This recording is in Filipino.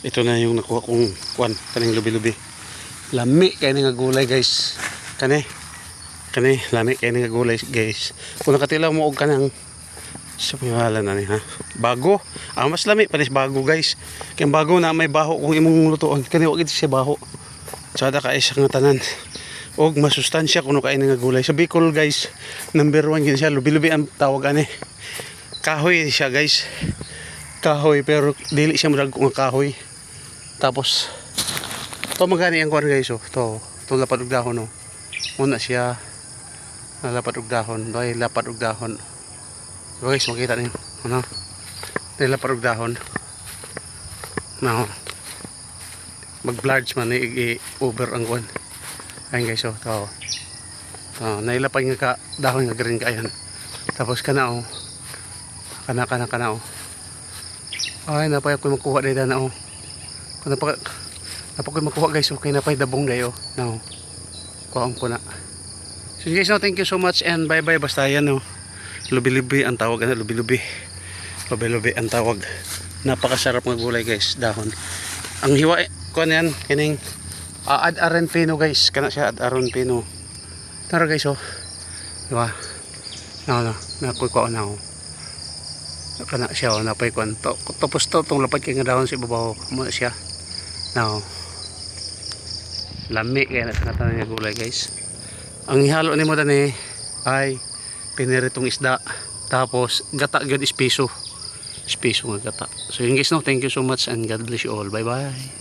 ito na yung nakuha kong kwan kaning lubi-lubi. Lami kay nga gulay guys. Kani kani lami kay nga gulay guys. Kung nakatilaw mo og kanang sa pangalan na ni ha? Bago. Ah mas lami panis bago guys. Kay bago na may baho kung imong lutuon kani wa gid siya baho. Sada ka isa nga tanan. Og masustansya kuno kay nga gulay. Sa Bicol guys number 1 gid siya. Lubi-lubi ang tawag ani. Kahoy siya guys. Kahoy pero dili siya murag nga kahoy tapos to magani ang kuan guys oh. To to lapad og dahon oh. Una siya nalapad og dahon. Doy lapad og dahon. Guys makita niyo ano? Doy lapad og dahon. Now mag large man i, over ang kuan ayun guys oh to. To nailapad nga ka dahon nga green kayan tapos kana oh. Kana kana kana oh. Ay napay ko makuha dahil na oh kung napa napa ko makuha guys. Okay napay dabong dayo no. Kuhaon ko na. So guys no thank you so much and bye bye basta yan no. Lubi-lubi ang tawag ano lubi-lubi. Lubi-lubi ang tawag. Napakasarap ng gulay guys. Dahon. Ang hiwa kuan yan kining uh, ad aron pino guys. Kana siya ad aron pino. Tara guys oh. Diba? No no nakuha ko na oh kana siya oh napay kuan to tapos to tong lapad kay nga dahon sa ibabaw mo siya. Now lami kaya na sa katanan nga gulay guys. Ang ihalo ni mo dani ay piniritong isda tapos gata gyud is piso is piso nga gata. So yun guys no? Thank you so much and God bless you all. Bye bye